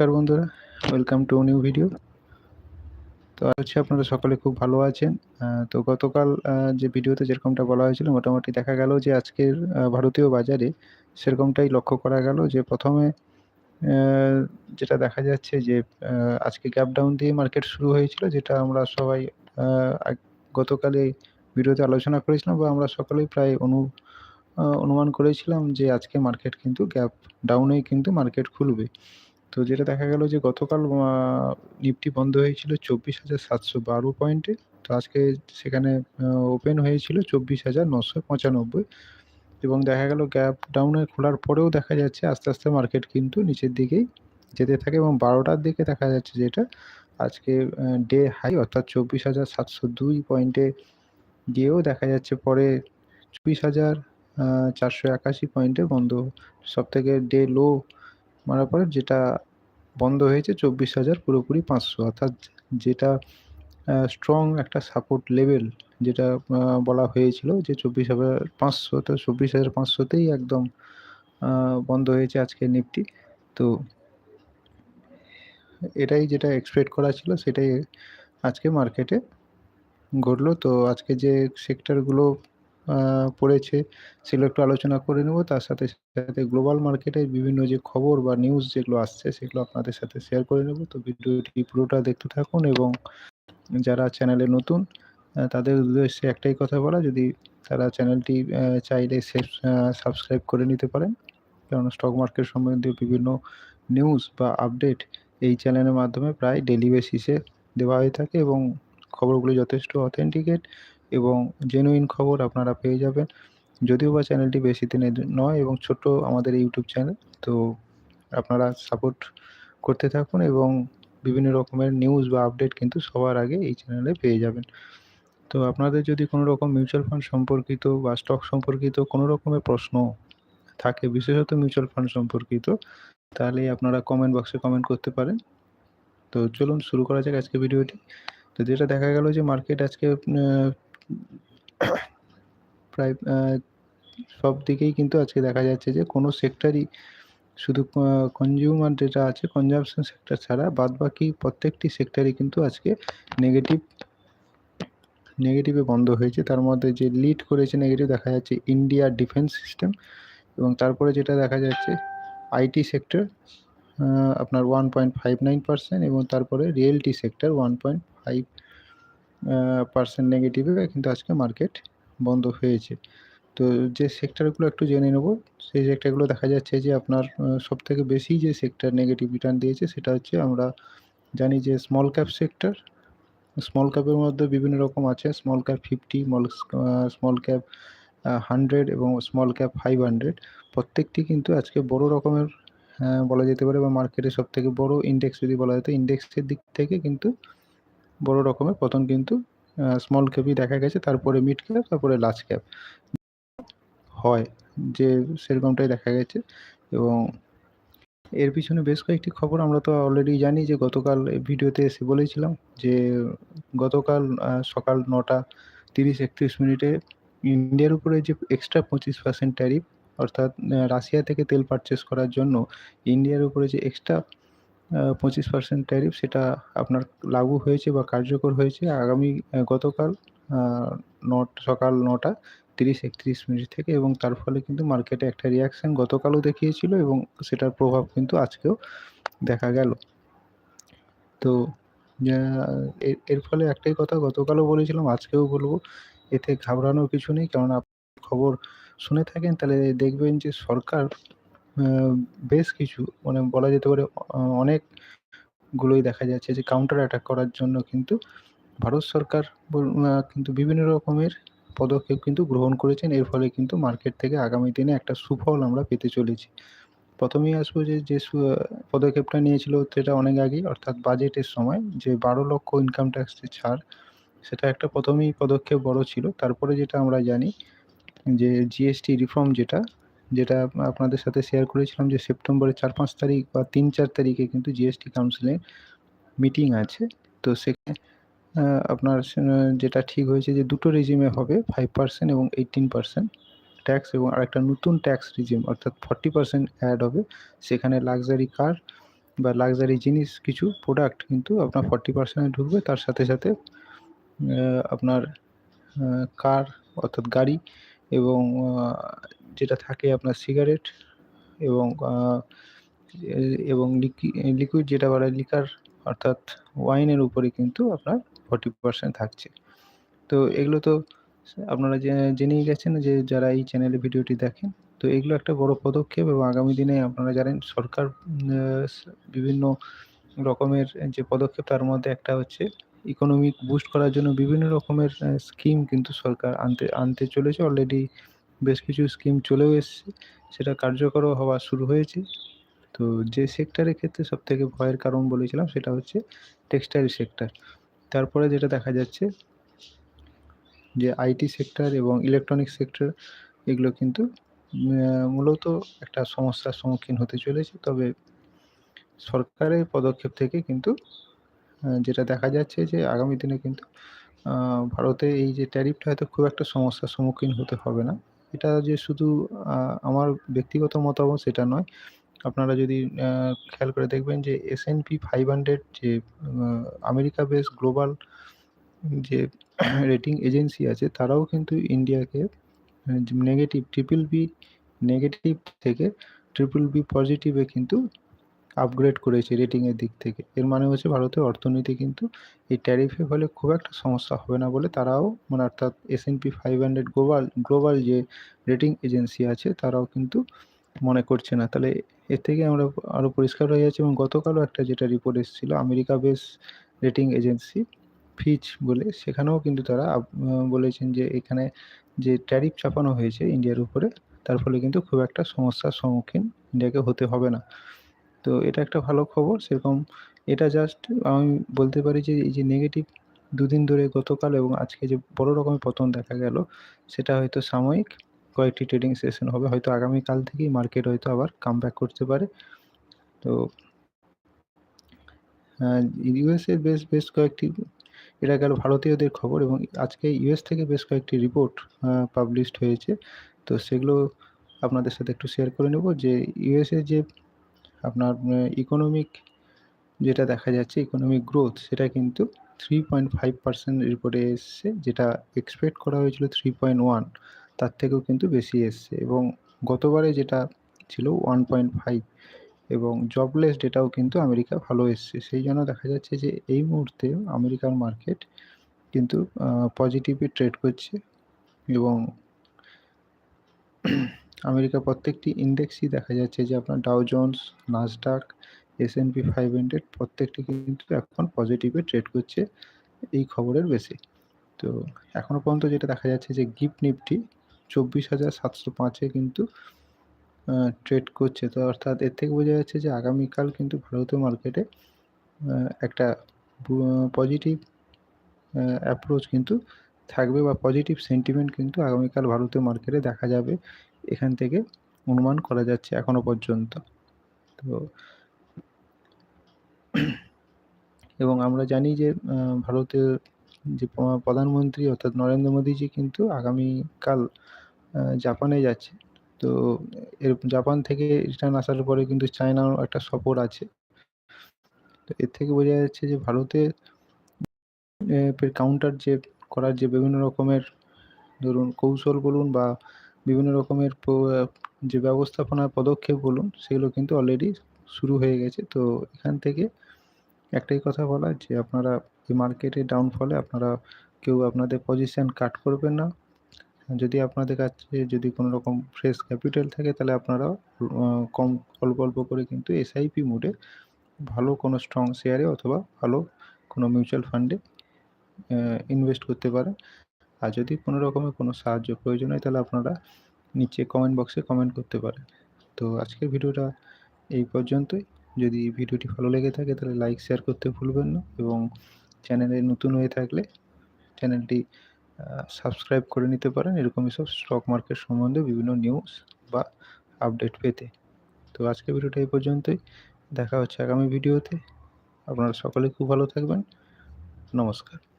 নমস্কার বন্ধুরা welcome to new video তো হচ্ছে আপনারা সকলে খুব ভালো আছেন। তো গতকাল যে ভিডিওতে যেরকমটা বলা হয়েছিল, মোটামুটি দেখা গেল যে আজকের ভারতীয় বাজারে সেরকমটাই লক্ষ্য করা গেল যে প্রথমে যেটা দেখা যাচ্ছে যে আজকে গ্যাপ ডাউন দিয়ে মার্কেট শুরু হয়েছিল, যেটা আমরা সবাই গতকালে ভিডিওতে আলোচনা করেছিলাম বা আমরা সকলেই প্রায় অনু অনুমান করেছিলাম যে আজকে মার্কেট কিন্তু গ্যাপ ডাউনেই কিন্তু মার্কেট খুলবে। তো যেটা দেখা গেল যে গতকাল নিফটি বন্ধ হয়েছিল চব্বিশ হাজার সাতশো বারো পয়েন্টে। তো আজকে সেখানে ওপেন হয়েছিল চব্বিশ হাজার নশো পঁচানব্বই। এবং দেখা গেল গ্যাপ ডাউনে খোলার পরেও দেখা যাচ্ছে আস্তে আস্তে মার্কেট কিন্তু নিচের দিকেই যেতে থাকে এবং বারোটার দিকে দেখা যাচ্ছে যেটা আজকে ডে হাই অর্থাৎ চব্বিশ হাজার সাতশো দুই পয়েন্টে গিয়েও দেখা যাচ্ছে পরে চব্বিশ হাজার চারশো একাশি পয়েন্টে বন্ধ। সব থেকে ডে লো মারার পরে যেটা বন্ধ হয়েছে, চব্বিশ হাজার পুরোপুরি পাঁচশো। অর্থাৎ যেটা স্ট্রং একটা সাপোর্ট লেভেল যেটা বলা হয়েছিল যে চব্বিশ হাজার পাঁচশো, তো চব্বিশ হাজার পাঁচশোতেই একদম বন্ধ হয়েছে আজকে নিফটি। তো এটাই যেটা এক্সপেক্ট করা ছিল, সেটাই আজকে মার্কেটে ঘটলো। তো আজকে যে সেক্টরগুলো পড়েছে, সেগুলো একটু আলোচনা করে নেব। তার সাথে সাথে গ্লোবাল মার্কেটের বিভিন্ন যে খবর বা নিউজ যেগুলো আসছে, সেগুলো আপনাদের সাথে শেয়ার করে নেব। তো ভিডিওটি পুরোটা দেখতে থাকুন এবং যারা চ্যানেলে নতুন তাদের উদ্দেশ্যে একটাই কথা বলা, যদি তারা চ্যানেলটি চাইলে সাবস্ক্রাইব করে নিতে পারেন। কারণ স্টক মার্কেট সম্বন্ধে বিভিন্ন নিউজ বা আপডেট এই চ্যানেলের মাধ্যমে প্রায় ডেলি বেসিসে দেওয়া হয়ে থাকে এবং খবরগুলি যথেষ্ট অথেন্টিকেট এবং জেনুইন খবর আপনারা পেয়ে যাবেন। যদিও বা চ্যানেলটি বেশি দিনের নয় এবং ছোট আমাদের ইউটিউব চ্যানেল তো আপনারা সাপোর্ট করতে থাকুন এবং বিভিন্ন রকমের নিউজ বা আপডেট কিন্তু সবার আগে এই চ্যানেলে পেয়ে যাবেন। তো আপনাদের যদি কোনো রকম মিউচুয়াল ফান্ড সম্পর্কিত বা স্টক সম্পর্কিত কোনো রকমের প্রশ্ন থাকে, বিশেষত মিউচুয়াল ফান্ড সম্পর্কিত, তাহলে আপনারা কমেন্ট বক্সে কমেন্ট করতে পারেন। তো চলুন শুরু করা যাক আজকে ভিডিওটি তো যেটা দেখা গেল যে মার্কেট আজকে প্রায় সব দিকেই কিন্তু আজকে দেখা যাচ্ছে যে কোনো সেক্টরই শুধু কনজিউমার যেটা আছে কনজামশন সেক্টর ছাড়া বাদ বাকি প্রত্যেকটি সেক্টরই কিন্তু আজকে নেগেটিভ নেগেটিভে বন্ধ হয়েছে। তার মধ্যে যে লিড করেছে নেগেটিভ দেখা যাচ্ছে ইন্ডিয়া ডিফেন্স সিস্টেম এবং তারপরে যেটা দেখা যাচ্ছে আইটি সেক্টর আপনার one point five nine percent এবং তারপরে realty sector one point five percent নেগেটিভে কিন্তু আজকে মার্কেট বন্ধ হয়েছে। তো যে সেক্টরগুলো একটু জেনে নেব, সেই সেক্টরগুলো দেখা যাচ্ছে যে আপনার সব থেকে বেশি যে সেক্টর নেগেটিভ রিটার্ন দিয়েছে সেটা হচ্ছে আমরা জানি যে স্মল ক্যাপ সেক্টর স্মল ক্যাপের মধ্যে বিভিন্ন রকম আছে small cap fifty small cap hundred এবং স্মল ক্যাপ ফাইভ হান্ড্রেড প্রত্যেকটি কিন্তু আজকে বড় রকমের বলা যেতে পারে বা মার্কেটের সব থেকে বড় ইন্ডেক্স যদি বলা যেত ইন্ডেক্সের দিক থেকে কিন্তু বড় রকমের। পতন কিন্তু স্মল ক্যাপই দেখা গেছে, তারপরে মিড ক্যাপ তারপরে লার্জ ক্যাপ হয়, যে সেরকমটাই দেখা গেছে। এবং এর পিছনে বেশ কয়েকটি খবর আমরা তো অলরেডি জানি যে, গতকাল ভিডিওতে এসে বলেছিলাম যে, গতকাল সকাল নটা তিরিশ একত্রিশ মিনিটে ইন্ডিয়ার উপরে যে এক্সট্রা পঁচিশ পার্সেন্ট ট্যারিফ অর্থাৎ রাশিয়া থেকে তেল পারচেস করার জন্য ইন্ডিয়ার উপরে যে এক্সট্রা পঁচিশ পার্সেন্ট ট্যারিফ সেটা আপনার লাগু হয়েছে বা কার্যকর হয়েছে। আগামী গতকাল নট, সকাল নটা তিরিশ একত্রিশ মিনিট থেকে এবং তার ফলে কিন্তু মার্কেটে একটা রিয়াকশান গতকালও দেখিয়েছিল এবং সেটার প্রভাব কিন্তু আজকেও দেখা গেল। তো এর- ফলে একটাই কথা, গতকালও বলেছিলাম, আজকেও বলব, এতে ঘাবড়ানোর কিছু নেই। কারণ খবর শুনে থাকেন, তাহলে দেখবেন যে সরকার বেশ কিছু মানে বলা যেতে পারে অনেকগুলোই দেখা যাচ্ছে যে কাউন্টার অ্যাটাক করার জন্য কিন্তু ভারত সরকার কিন্তু বিভিন্ন রকমের পদক্ষেপ কিন্তু গ্রহণ করেছেন। এর ফলে কিন্তু মার্কেট থেকে আগামী দিনে একটা সুফল আমরা পেতে চলেছি। প্রথমেই আসব যে যে পদক্ষেপটা নিয়েছিল সেটা অনেক আগেই, অর্থাৎ বাজেটের সময় যে বারো লক্ষ ইনকাম ট্যাক্সের ছাড়, সেটা একটা প্রথমেই পদক্ষেপ বড় ছিল। তারপরে যেটা আমরা জানি যে জিএসটি রিফর্ম যেটা যেটা আপনাদের সাথে শেয়ার করেছিলাম যে সেপ্টেম্বরের চার পাঁচ তারিখ বা তিন চার তারিখে কিন্তু জিএসটি কাউন্সিলে মিটিং আছে। তো সেখানে আপনার যেটা ঠিক হয়েছে যে দুটো রেজিমে হবে ফাইভ পার্সেন্ট এবং এইটিন পার্সেন্ট ট্যাক্স এবং আরেকটা নতুন ট্যাক্স রিজিম অর্থাৎ ফর্টি পার্সেন্ট অ্যাড হবে। সেখানে লাক্সারি কার বা লাক্সারি জিনিস, কিছু প্রোডাক্ট কিন্তু আপনার ফর্টি পার্সেন্টে ঢুকবে। তার সাথে সাথে আপনার কার অর্থাৎ গাড়ি এবং যেটা থাকে আপনার সিগারেট এবং এবং লিকুইড যেটা বলে লিকার অর্থাৎ ওয়াইনের উপরে কিন্তু আপনার ফর্টি পার্সেন্ট থাকছে। তো এগুলো তো আপনারা জেনেই গেছেন যে যারা এই চ্যানেলে ভিডিওটি দেখেন, তো এগুলো একটা বড় পদক্ষেপ এবং আগামী দিনে আপনারা জানেন সরকার বিভিন্ন রকমের যে পদক্ষেপ তার মধ্যে একটা হচ্ছে ইকোনমিক বুস্ট করার জন্য বিভিন্ন রকমের স্কিম কিন্তু সরকার আনতে আনতে চলেছে অলরেডি বেশ কিছু স্কিম চলেও এসছে। সেটা কার্যকরও হওয়া শুরু হয়েছে। তো যে সেক্টরের ক্ষেত্রে সবথেকে ভয়ের কারণ বলেছিলাম সেটা হচ্ছে টেক্সটাইল সেক্টর তারপরে যেটা দেখা যাচ্ছে যে আইটি সেক্টর এবং ইলেকট্রনিক সেক্টর এগুলো কিন্তু মূলত একটা সমস্যার সম্মুখীন হতে চলেছে। তবে সরকারের পদক্ষেপ থেকে কিন্তু যেটা দেখা যাচ্ছে যে আগামী দিনে কিন্তু ভারতে এই যে ট্যারিফটা হয়তো খুব একটা সমস্যার সম্মুখীন হতে হবে না। এটা যে শুধু আমার ব্যক্তিগত মতামত সেটা নয়। আপনারা যদি খেয়াল করে দেখবেন যে S N P five hundred যে আমেরিকা বেস গ্লোবাল যে রেটিং এজেন্সি আছে, তারাও কিন্তু ইন্ডিয়াকে নেগেটিভ ট্রিপল বি নেগেটিভ থেকে ট্রিপল বি পজিটিভে কিন্তু আপগ্রেড করেছে রেটিংয়ের দিক থেকে। এর মানে হচ্ছে ভারতের অর্থনীতি কিন্তু এই ট্যারিফের ফলে খুব একটা সমস্যা হবে না বলে তারাও মানে অর্থাৎ S N P five hundred global global যে রেটিং এজেন্সি আছে তারাও কিন্তু মনে করছে না। তাহলে এর থেকে আমরা আরও পরিষ্কার হয়ে যাচ্ছে এবং গতকালও একটা যেটা রিপোর্ট এসেছিল, আমেরিকা বেস রেটিং এজেন্সি ফিচ বলে, সেখানেও কিন্তু তারা বলেছেন যে এখানে যে ট্যারিফ চাপানো হয়েছে ইন্ডিয়ার উপরে, তার ফলে কিন্তু খুব একটা সমস্যার সম্মুখীন ইন্ডিয়াকে হতে হবে না। তো এটা একটা ভালো খবর। সেরকম এটা জাস্ট আমি বলতে পারি যে, এই যে নেগেটিভ দুদিন ধরে গতকাল এবং আজকে যে বড় রকমের পতন দেখা গেল, সেটা হয়তো সাময়িক কয়েকটি ট্রেডিং সেশন হবে। হয়তো আগামীকাল থেকেই মার্কেট হয়তো আবার কাম করতে পারে। তো ইউএসএ বেশ বেশ কয়েকটি, এটা গেল ভারতীয়দের খবর এবং আজকে ইউএস থেকে বেশ কয়েকটি রিপোর্ট পাবলিশড হয়েছে। তো সেগুলো আপনাদের সাথে একটু শেয়ার করে নেব যে ইউএসএ যে আপনার ইকোনমিক যেটা দেখা যাচ্ছে ইকোনমিক গ্রোথ সেটা কিন্তু থ্রি পয়েন্ট ফাইভ পার্সেন্ট রিপোর্টে এসছে, যেটা এক্সপেক্ট করা হয়েছিল থ্রি পয়েন্ট ওয়ান তার থেকেও কিন্তু বেশি এসছে। এবং গতবারে যেটা ছিল ওয়ান পয়েন্ট ফাইভ এবং জবলেস ডেটাও কিন্তু আমেরিকা ভালো এসছে। সেই জন্য দেখা যাচ্ছে যে এই মুহূর্তে আমেরিকার মার্কেট কিন্তু পজিটিভই ট্রেড করছে এবং আমেরিকা প্রত্যেকটি ইন্ডেক্সই দেখা যাচ্ছে যে আপনার Dow Jones Nasdaq S N P five hundred প্রত্যেকটি কিন্তু এখন পজিটিভে ট্রেড করছে এই খবরের বেশি তো এখনও পর্যন্ত যেটা দেখা যাচ্ছে যে গিফট নিফটি চব্বিশ হাজার সাতশো পাঁচে কিন্তু ট্রেড করছে। তো অর্থাৎ এর থেকে বোঝা যাচ্ছে যে আগামীকাল কিন্তু ভারতীয় মার্কেটে একটা পজিটিভ অ্যাপ্রোচ কিন্তু থাকবে বা পজিটিভ সেন্টিমেন্ট কিন্তু আগামীকাল ভারতীয় মার্কেটে দেখা যাবে। এখান থেকে অনুমান করা যাচ্ছে এখনও পর্যন্ত। তো এবং আমরা জানি যে ভারতের যে প্রধানমন্ত্রী অর্থাৎ নরেন্দ্র মোদীজি কিন্তু আগামীকাল জাপানে যাচ্ছে। তো এর, জাপান থেকে রিটার্ন আসার পরে কিন্তু চায়নার একটা সফর আছে। তো এর থেকে বোঝা যাচ্ছে যে ভারতের কাউন্টার যে করার যে বিভিন্ন রকমের, ধরুন কৌশল বলুন বা বিভিন্ন রকমের যে ব্যবস্থাপনার পদক্ষেপ বলুন, সেগুলো কিন্তু অলরেডি শুরু হয়ে গেছে। তো এখান থেকে একটাই কথা বলা যে আপনারা এই মার্কেটে ডাউনফলে আপনারা কেউ আপনাদের পজিশান কাট করবেন না। যদি আপনাদের কাছে যদি কোনো রকম ফ্রেশ ক্যাপিটাল থাকে, তাহলে আপনারা কম, অল্প অল্প করে কিন্তু এসআইপি মোডে ভালো কোনো স্ট্রং শেয়ারে অথবা ভালো কোনো মিউচুয়াল ফান্ডে ইনভেস্ট করতে পারেন। আর যদি কোনো রকমের কোনো সাহায্য প্রয়োজন হয়, তাহলে আপনারা নিচে কমেন্ট বক্সে কমেন্ট করতে পারেন। তো আজকের ভিডিওটা এই পর্যন্তই। যদি ভিডিওটি ভালো লেগে থাকে, তাহলে লাইক শেয়ার করতে ভুলবেন না এবং চ্যানেলে নতুন হয়ে থাকলে চ্যানেলটি সাবস্ক্রাইব করে নিতে পারেন। এরকমই সব স্টক মার্কেট সম্বন্ধে বিভিন্ন নিউজ বা আপডেট পেতে। তো আজকের ভিডিওটা এই পর্যন্তই। দেখা হচ্ছে আগামী ভিডিওতে। আপনারা সকলে খুব ভালো থাকবেন। নমস্কার।